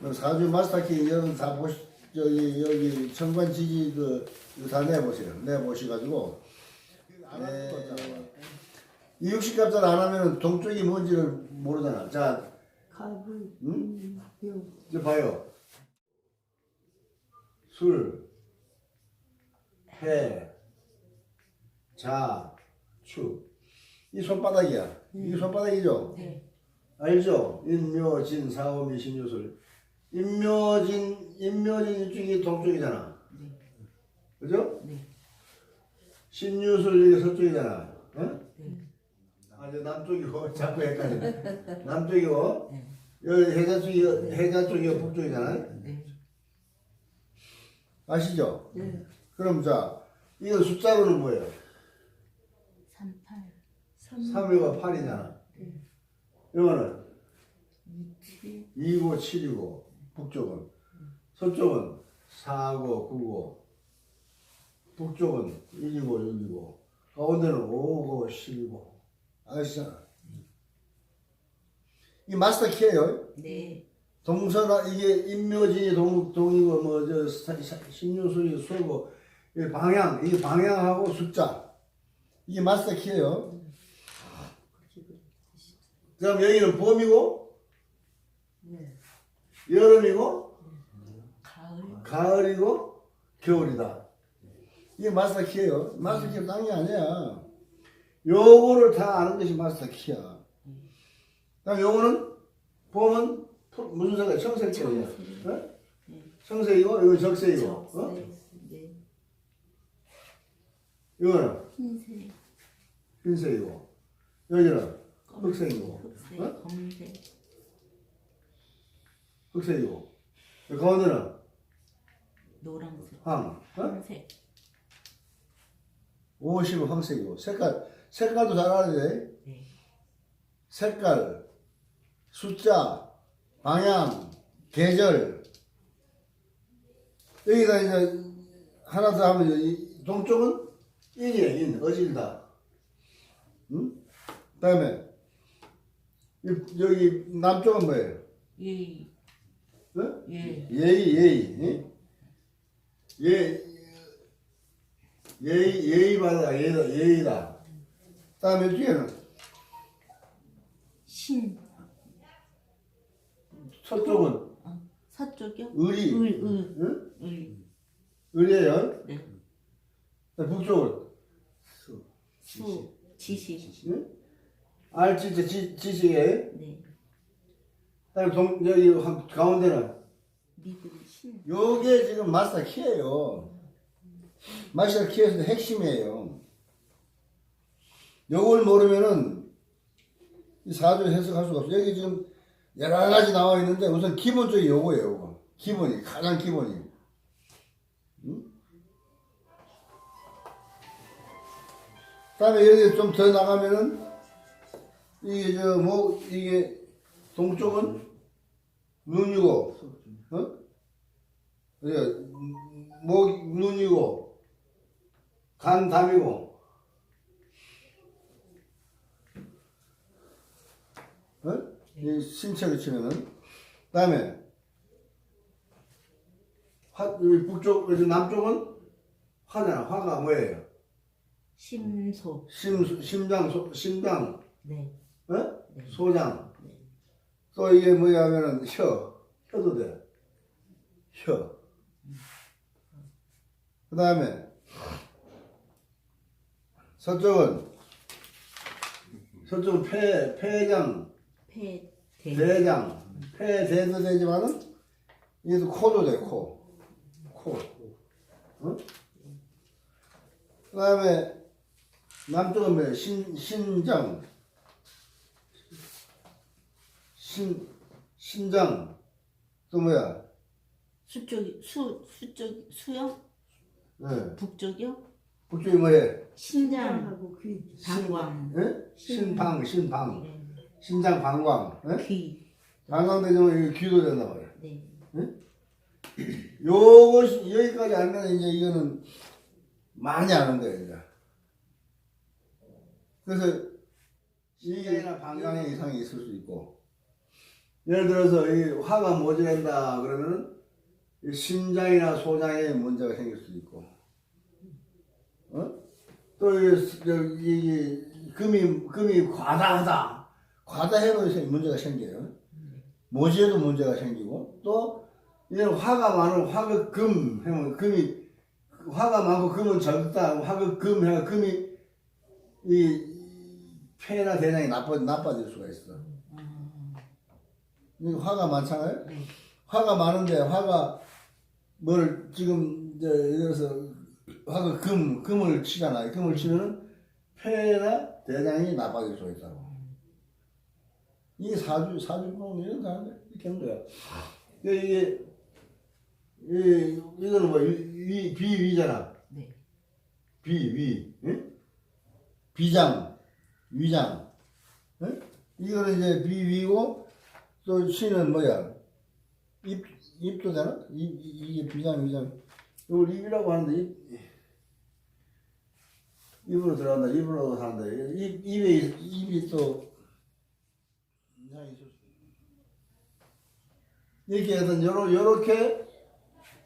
그 사주 마스터키 여러분 다 보시 저기 여기 청관 지지 그 이거 다 내보세요. 내보시가지고 네. 이 60값을 안 하면 동쪽이 뭔지를 모르잖아. 자, 가불 응? 요 이제 봐요. 술, 해, 자, 추. 이 손바닥이야. 이게 손바닥이죠? 네. 알죠? 인묘 진, 사오미, 신유술. 인묘진, 인묘진 이쪽이 동쪽이잖아. 그죠? 네. 신유술 이게 서쪽이잖아. 응? 네. 아, 저 남쪽이고, 자꾸 헷갈리네. 남쪽이고, 네. 여기 해자 쪽이, 해자 쪽이 북쪽이잖아. 네. 아시죠? 네. 그럼 자, 이거 숫자로는 뭐예요? 38 3이고 8이잖아. 이거는 27 2고 7이고, 북쪽은. 서쪽은 4고 9고, 북쪽은 1이고 6이고, 가운데는 5고 10이고. 아시잖아. 이 마스터 키예요. 네. 동서나 이게 인묘진이 동 동이고 뭐저 신유술이 수고 이 방향 이 방향하고 숫자 이게 마스터 키예요. 그럼 여기는 봄이고 네. 여름이고 가을 가을이고 겨울이다. 이게 마스터 키예요. 마스터 키는 딴게 아니야. 요거를 다 아는 것이 마스터 키야. 그럼 요거는 봄은 푸- 무슨 색이야? 청색 색이야. 어? 청색이고 이거 적색이고. 어? 네. 이거는 흰색 흰색이고 여기는 흑색이고 흑색 어? 검은색 흑색이고 이 가운데는 노란색 황. 어? 황색 50은 황색이고 색깔 색깔도 잘 알아야 돼. 네. 색깔, 숫자, 방향, 계절. 여기다 이제 하나 더 하면 이 동쪽은 인이에요, 인, 어질다. 응? 그 다음에 여기 남쪽은 뭐예요? 예. 응? 예. 예의, 예의. 응? 예, 예의, 예의 받아, 예의다. 예의다. 그 다음에 뒤에는 신 서쪽은 어, 서쪽이요? 의리. 을, 을, 응? 을. 의리예요. 네. 북쪽은 수, 지시. 응? 알지지 지, 지식에. 네. 그다음에 동 여기 한- 가운데는 신. 요게 지금 마스터 키예요. 마스터 키에서 핵심이에요. 요걸 모르면은 이 사주 해석할 수가 없어. 여기 지금 여러 가지 나와 있는데 우선 기본적인 요거예요. 요거. 기본이 가장 기본이. 응? 그다음에 여기 좀 더 나가면은 이게 저 뭐 이게 동쪽은 눈이고, 어? 그래 목 눈이고 간 담이고, 어? 이 신체를 치면은 그 다음에 화 여기 북쪽 여기 남쪽은 화잖아. 화가 뭐예요? 심소. 심 심장 소, 심장 네. 어? 네. 소장. 네. 또 이게 뭐냐면은 혀. 혀도 돼. 혀. 그 다음에 서쪽은 서쪽은 폐, 폐장, 폐, 대. 대장, 폐 대도 되지만은 이게도 코도 돼, 코. 코. 어? 그 다음에 남쪽은 뭐야? 신, 신장. 신, 신장. 또 뭐야? 수쪽, 수, 수쪽, 수영? 네. 북쪽이요? 북쪽이 뭐해? 신장. 하고 귀 방광. 예? 신방, 신방. 네. 신장 방광. 예? 귀. 방광 되면 이거 귀도 된다 말이야. 네. 요것이, 여기까지 알면 이제 이거는 많이 아는 거예요, 이제. 그래서, 시계나 방광에 이상이 있을 수 있고, 예를 들어서 이 화가 모자란다 그러면은 이 심장이나 소장에 문제가 생길 수도 있고, 어? 또 이, 이, 이 금이 금이 과다하다, 과다해도 문제가 생겨요. 모지에도 문제가 생기고 또 이런 화가 많은 화가 금 하면 금이 화가 많고 금은 적다 화가 금 해가 금이 이 폐나 대장이 나빠 나빠질 수가 있어. 이 화가 많잖아요. 네. 화가 많은데 화가 뭘 지금 이제 예를 들어서 화가 금 금을 치잖아. 금을 치면은 폐나 대장이 나빠질 수가 있다고. 이게 사주 사주공 이런 사람들 이렇게 하는 거야. 이게 이 이거는 뭐 위, 비위잖아. 네. 비위, 응? 비장, 위장, 응? 이거는 이제 비위고 또 시는 뭐야? 입 입도 되나? 입 이- 이게 비장, 위장. 이걸 입이라고 하는데 입 입으로 들어간다. 입으로 산다. 입 입에 입이 또 이렇게 하여튼 요러, 요렇게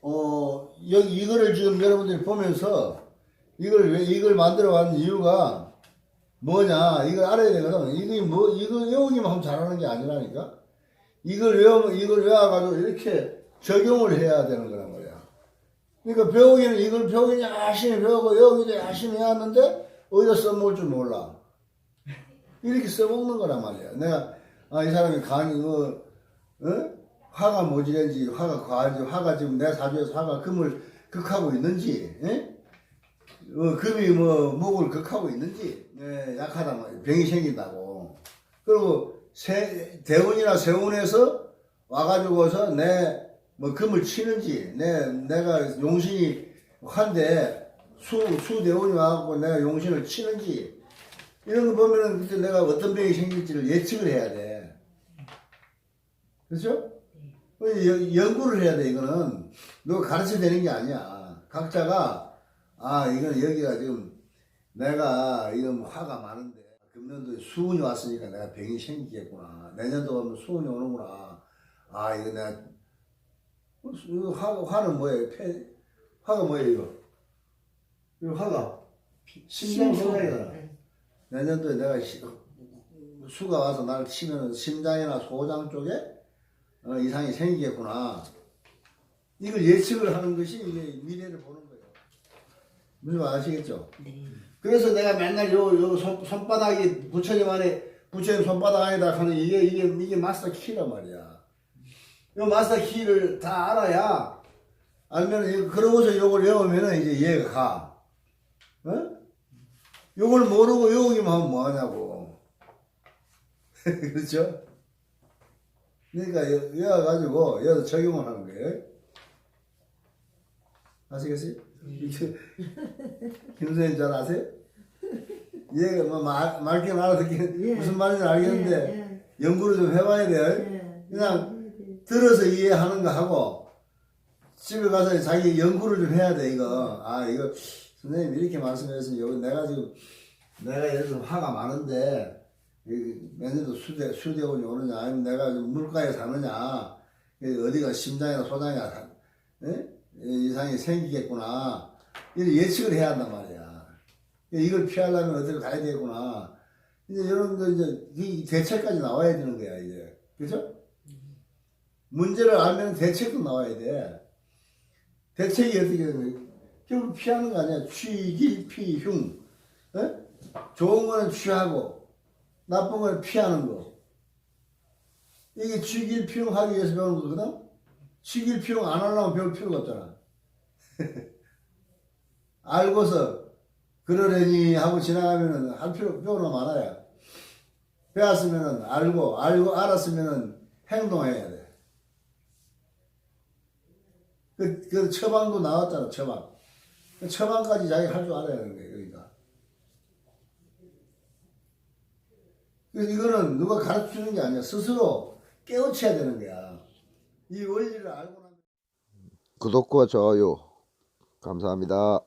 어 여기 이거를 지금 여러분들이 보면서 이걸 왜 이걸 만들어 왔는 이유가 뭐냐 이걸 알아야 되거든 이게 뭐 이거 외우기만 하면 잘하는 게 아니라니까 이걸 외우면 이걸 외워가지고 이렇게 적용을 해야 되는 거란 말이야 그러니까 배우기는 이걸 배우기 열심히 배우고 외우기도 열심히 해왔는데 어디다 써먹을 줄 몰라 이렇게 써먹는 거란 말이야 내가 아 이 사람이 강의 뭐 어? 화가 모질인지 화가 과한지 화가 지금 내 사주에서 화가 금을 극하고 있는지 예? 어, 금이 뭐 목을 극하고 있는지 예, 약하다 뭐 병이 생긴다고 그리고 세, 대운이나 세운에서 와가지고서 내 뭐 금을 치는지 내 내가 용신이 한데 수 수대운이 와갖고 내가 용신을 치는지 이런 거 보면은 그때 내가 어떤 병이 생길지를 예측을 해야 돼. 그렇죠? 어, 연- 연구를 해야 돼 이거는. 누가 가르쳐 되는 게 아니야. 각자가 아 이건 여기가 지금 내가 이런 화가 많은데 금년도에 수운이 왔으니까 내가 병이 생기겠구나 내년도 오면 수운이 오는구나 아 이거 내가 어, 이거 화, 화는 뭐예요 폐, 화가 뭐예요 이거 이거 화가 심장 소장이잖아 네. 내년도에 내가 시- 수가 와서 나를 치면 심장이나 소장 쪽에 어, 이상이 생기겠구나. 이걸 예측을 하는 것이 이게 미래를 보는 거예요. 무슨 말 아시겠죠? 네. 그래서 내가 맨날 요, 요 손, 손바닥이 부처님 안에, 부처님 손바닥 안에다 하는 이게, 이게, 이게 마스터 키란 말이야. 요 마스터 키를 다 알아야, 알면, 은 그러고서 요걸 외우면은 이제 이해가 가. 어? 요걸 모르고 외우기만 하면 뭐하냐고. 그렇죠? 그러니까 여- 외워가지고 여기서 적용을 하는 거예요. 아시겠어요? 이게 김선생님 잘 아세요? 얘가 뭐 말, 말긴 알아듣긴 예. 무슨 말인지 알겠는데 예, 연구를 좀 해봐야 돼요. 예. 그냥 들어서 이해하는 거 하고 집에 가서 자기 연구를 좀 해야 돼 이거. 아 이거 선생님 이렇게 말씀하셨으니 여기 내가 지금 내가 예를 들어 화가 많은데 이 내년도 수대 수대원이 오느냐 아니면 내가 물가에 사느냐 이 어디가 심장이나 소장이나 다- 예? 이 이상이 생기겠구나 이런 예측을 해야 한단 말이야. 이걸 피하려면 어디를 가야 되겠구나. 이제 이런 거 이제 이 대책까지 나와야 되는 거야 이제 그죠? 문제를 알면 대책도 나와야 돼. 대책이 어떻게 되는 거야? 결국 피하는 거 아니야. 취기, 피, 흉. 예? 좋은 거는 취하고, 나쁜 거는 피하는 거. 이게 취길, 피 흉 하기 위해서 배우는 거거든? 취길, 피흉 안 하려면 배울 필요가 없잖아. 알고서, 그러려니 하고 지나가면은 할 필요, 배우는 거 많아요. 배웠으면은 알고, 알고, 알았으면은 행동해야 돼. 그, 그 처방도 나왔잖아, 처방. 그 처방까지 자기 할 줄 알아야 되는 거예요, 그러니까. 그래서 이거는 누가 가르쳐 주는 게 아니야. 스스로 깨우쳐야 되는 거야. 이 원리를 알고 나면. 구독과 좋아요 감사합니다.